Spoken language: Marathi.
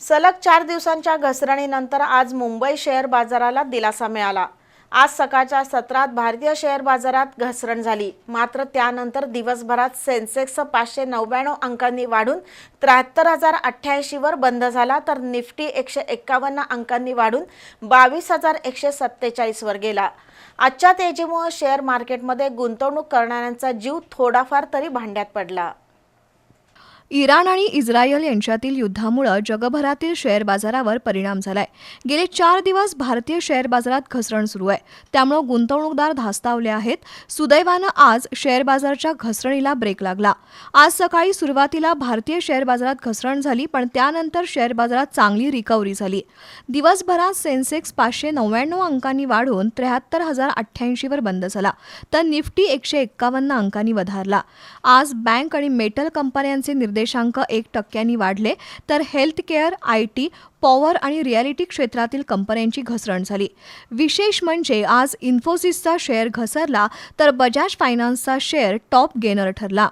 सलग चार दिवसांच्या घसरणीनंतर आज मुंबई शेअर बाजाराला दिलासा मिळाला. आज सकाळच्या सत्रात भारतीय शेअर बाजारात घसरण झाली. मात्र त्यानंतर दिवसभरात सेन्सेक्स पाचशे नव्याण्णव अंकांनी वाढून त्र्याहत्तर हजार अठ्ठ्याऐंशीवर बंद झाला तर निफ्टी एकशे एक्कावन्न अंकांनी वाढून बावीस हजार एकशे सत्तेचाळीसवर गेला. आजच्या तेजीमुळे शेअर मार्केटमध्ये गुंतवणूक करणाऱ्यांचा जीव थोडाफार तरी भांड्यात पडला. इराण आणि इस्रायल यांच्यातील युद्धामुळे जगभरातील शेअर बाजारावर परिणाम झालाय. गेले चार दिवस भारतीय शेअर बाजारात घसरण सुरू आहे. त्यामुळे गुंतवणूकदार धास्तावले आहेत. सुदैवानं आज शेअर बाजाराच्या घसरणीला ब्रेक लागला. आज सकाळी सुरुवातीला भारतीय शेअर बाजारात घसरण झाली पण त्यानंतर शेअर बाजारात चांगली रिकव्हरी झाली. दिवसभरात सेन्सेक्स पाचशे नव्याण्णव अंकांनी वाढून त्र्याहत्तर हजार अठ्ठ्याऐंशीवर बंद झाला तर निफ्टी एकशे एक्कावन्न अंकांनी वधारला. आज बँक आणि मेटल कंपन्यांचे निर्देशांक एक टक्क्यांनी वाढले तर health care I T power आणि रिॲलिटी क्षेत्रातील कंपन्यांची घसरण झाली. विशेष म्हणजे आज इन्फोसिसचा शेअर घसरला तर बजाज फायनान्सचा शेअर टॉप गेनर ठरला.